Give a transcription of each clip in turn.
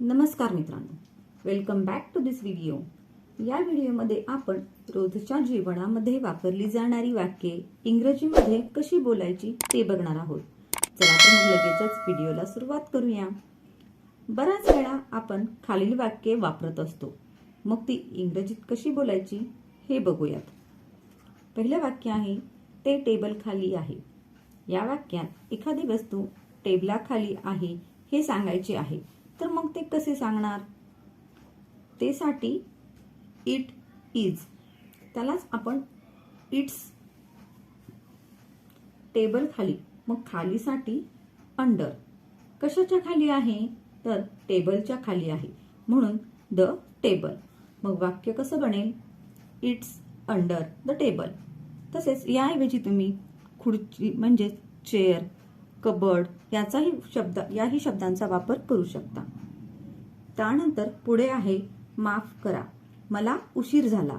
नमस्कार मित्रांनो. Welcome back to this video या व्हिडिओमध्ये आपण रोजच्या जीवनामध्ये वापरली जाणारी वाक्ये इंग्रजीमध्ये कशी बोलायची ते बघणार आहोत. चला तर मग लगेचच व्हिडिओला सुरुवात करूया. बऱ्याच वेळा आपण खालील वाक्ये वापरत असतो. मग ती इंग्रजीत कशी बोलायची हे बघूयात. पहिलं वाक्य आहे ते टेबल खाली आहे. या वाक्यात एखादी वस्तू टेबलाखाली आहे हे सांगायचे आहे. तर मग ते कसे सांगणार? ते साठी इट इज त्यालाच आपण इट्स टेबल खाली मग खालीसाठी अंडर कशाच्या खाली आहे? तर टेबलच्या खाली आहे. म्हणून द टेबल मग वाक्य कसं बनेल? इट्स अंडर द टेबल तसेच याऐवजी तुम्ही खुर्ची म्हणजेच चेअर कबर्ड याचाही शब्द याही शब्दांचा वापर करू शकता. त्यानंतर पुढे आहे माफ करा. मला उशीर झाला.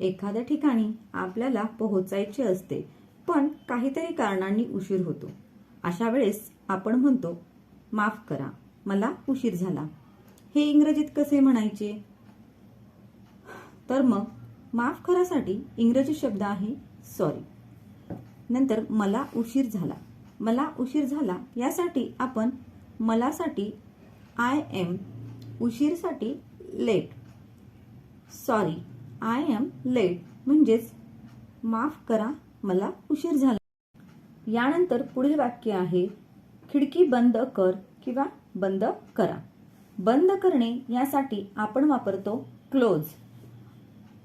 एखाद्या ठिकाणी आपल्याला पोहोचायचे असते पण काहीतरी कारणांनी उशीर होतो. अशा वेळेस आपण म्हणतो माफ करा मला उशीर झाला. हे इंग्रजीत कसे म्हणायचे? तर मग माफ करासाठी इंग्रजी शब्द आहे सॉरी नंतर मला उशीर झाला. मला उशीर झाला. यासाठी आपण मलासाठी I am उशीरसाठी late sorry I am late म्हणजेच माफ करा मला उशीर झाला. यानंतर पुढील वाक्य आहे खिडकी बंद कर किंवा बंद करा. बंद करणे यासाठी आपण वापरतो क्लोज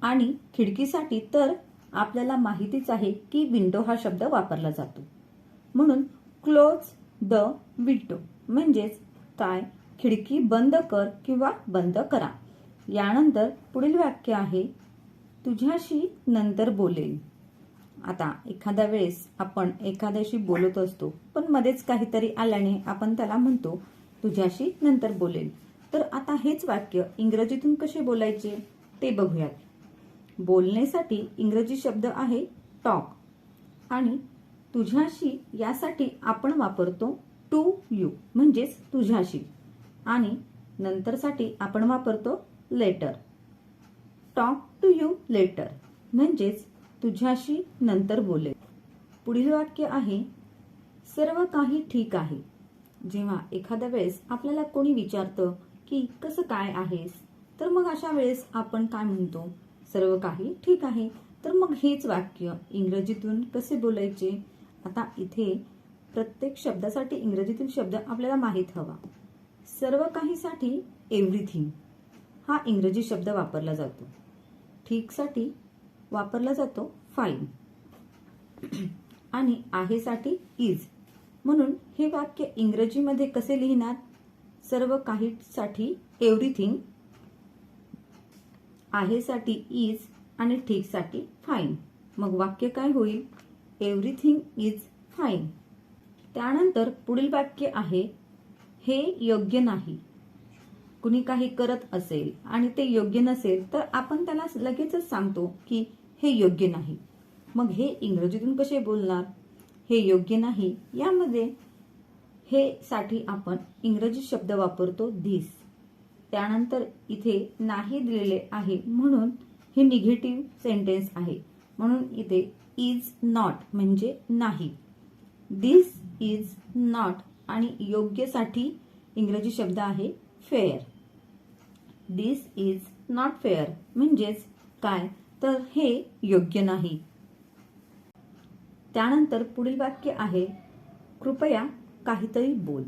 आणि खिडकीसाठी तर आपल्याला माहितीच आहे की विंडो हा शब्द वापरला जातो. म्हणून क्लोज द विंडो म्हणजेच काय? खिडकी बंद कर किंवा बंद करा. यानंतर पुढील वाक्य आहे तुझ्याशी नंतर बोलेल आता एखाद्या वेळेस आपण एखाद्याशी बोलत असतो पण मध्येच काहीतरी आल्याने आपण त्याला म्हणतो तुझ्याशी नंतर बोलेल तर आता हेच वाक्य इंग्रजीतून कसे बोलायचे ते बघूयात. बोलण्यासाठी इंग्रजी शब्द आहे टॉक. आणि तुझ्याशी यासाठी आपण वापरतो टू यू म्हणजेच तुझ्याशी. आणि नंतरसाठी आपण वापरतो later talk to you later म्हणजेच तुझ्याशी नंतर बोले. पुढील वाक्य आहे सर्व काही ठीक आहे. जेव्हा एखाद्या वेळेस आपल्याला कोणी विचारतं की कसं काय आहेस तर मग अशा वेळेस आपण काय म्हणतो? सर्व काही ठीक आहे. तर मग हेच वाक्य इंग्रजीतून कसे बोलायचे? आता इथे प्रत्येक शब्दासाठी इंग्रजीतील शब्द आपल्याला माहीत हवा. सर्व काहीसाठी एव्हरीथिंग हा इंग्रजी शब्द वापरला जातो. ठीकसाठी वापरला जातो फाईन आणि आहेसाठी इज म्हणून हे वाक्य इंग्रजीमध्ये कसे लिहिणार? सर्व काहीसाठी एव्हरीथिंग आहेसाठी इज आणि ठीकसाठी फाईन मग वाक्य काय होईल? एव्हरीथिंग इज फाईन त्यानंतर पुढील वाक्य आहे हे योग्य नाही. कुणी काही करत असेल आणि ते योग्य नसेल तर आपण त्याला लगेचच सांगतो की हे योग्य नाही. मग हे इंग्रजीतून कसे बोलणार? हे योग्य नाही. यामध्ये हे साठी आपण इंग्रजी शब्द वापरतो धिस त्यानंतर इथे नाही दिलेले आहे म्हणून हे निगेटिव्ह सेंटेन्स आहे. म्हणून इथे इज नॉट म्हणजे नाही. दिस इज नॉट आणि योग्यसाठी इंग्रजी शब्द आहे fair this is not fair म्हणजेच काय? तर हे योग्य नाही. त्यानंतर पुढील वाक्य आहे कृपया काहीतरी बोल.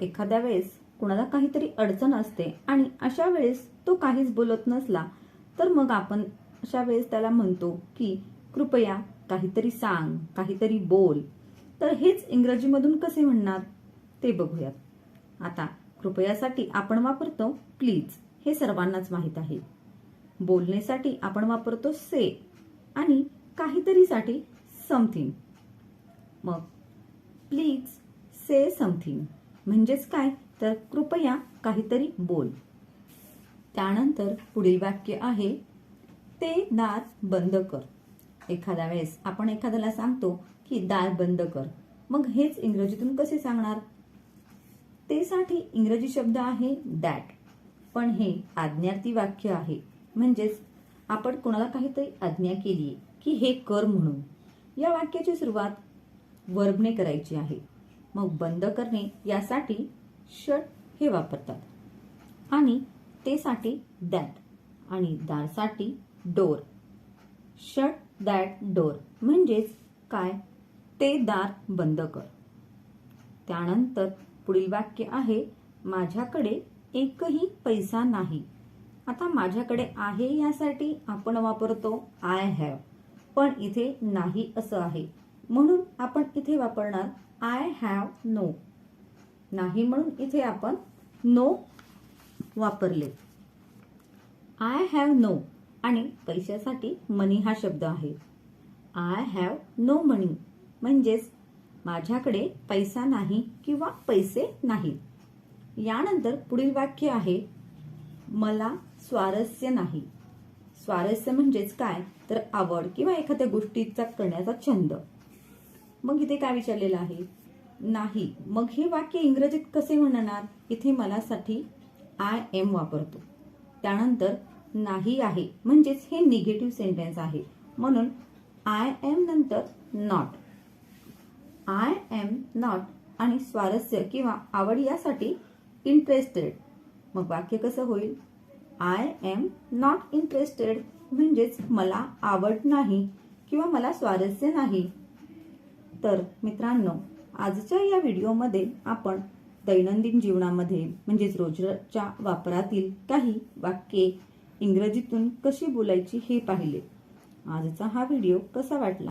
एखाद्या वेळेस कुणाला काहीतरी अडचण असते आणि अशा वेळेस तो काहीच बोलत नसला तर मग आपण अशा वेळेस त्याला म्हणतो की कृपया काहीतरी सांग काहीतरी बोल. तर हेच इंग्रजीमधून कसे म्हणणार? ते बघूयात. आता कृपयासाठी आपण वापरतो प्लीज हे सर्वांनाच माहीत आहे. बोलण्यासाठी आपण वापरतो से आणि काहीतरीसाठी समथिंग मग प्लीज से समथिंग म्हणजेच काय? तर कृपया काहीतरी बोल. त्यानंतर पुढील वाक्य आहे ते दार बंद कर. एखाद्या वेळेस आपण एखाद्याला सांगतो की दार बंद कर. मग हेच इंग्रजीतून कसे सांगणार? ते साठी इंग्रजी शब्द आहे दॅट पण हे आज्ञार्थी वाक्य आहे. म्हणजेच आपण कोणाला काहीतरी आज्ञा केली आहे की हे कर म्हणून. या वाक्याची सुरुवात वर्बने करायची आहे. मग बंद करणे यासाठी शट हे वापरतात. आणि ते साठी दॅट आणि दारसाठी डोर. Shut that door. म्हणजेच काय? ते दार बंद कर. त्यानंतर पुढील वाक्य आहे माझ्याकडे एकही पैसा नाही. आता माझ्याकडे आहे यासाठी आपण वापरतो आय हॅव पण इथे नाही असं आहे. म्हणून आपण इथे वापरणार आय हॅव नो नाही म्हणून इथे आपण नो वापरले. आय हॅव नो आणि पैशासाठी मनी हा शब्द आहे. आय हॅव नो मनी म्हणजेच माझ्याकडे पैसा नाही किंवा पैसे नाहीत यानंतर पुढील वाक्य आहे मला स्वारस्य नाही. स्वारस्य म्हणजेच काय? तर आवड किंवा एखाद्या गोष्टीचा करण्याचा छंद. मग इथे काय विचारलेलं आहे? नाही. मग हे वाक्य इंग्रजीत कसे म्हणणार? इथे मला साठी आय एम वापरतो. त्यानंतर नाही आहे. म्हणजेच हे निगेटिव्ह सेंटेन्स आहे. म्हणून आय एम नंतर नॉट आय एम नॉट आणि स्वारस्य किंवा आवड यासाठी इंटरेस्टेड मग वाक्य कसं होईल? आय एम नॉट इंटरेस्टेड म्हणजेच मला आवड नाही किंवा मला स्वारस्य नाही. तर मित्रांनो आजच्या या व्हिडिओमध्ये आपण दैनंदिन जीवनामध्ये म्हणजेच रोजच्या वापरातील काही वाक्ये इंग्रजीतून कशी बोलायची हे पाहिले. आजचा हा व्हिडिओ कसा वाटला?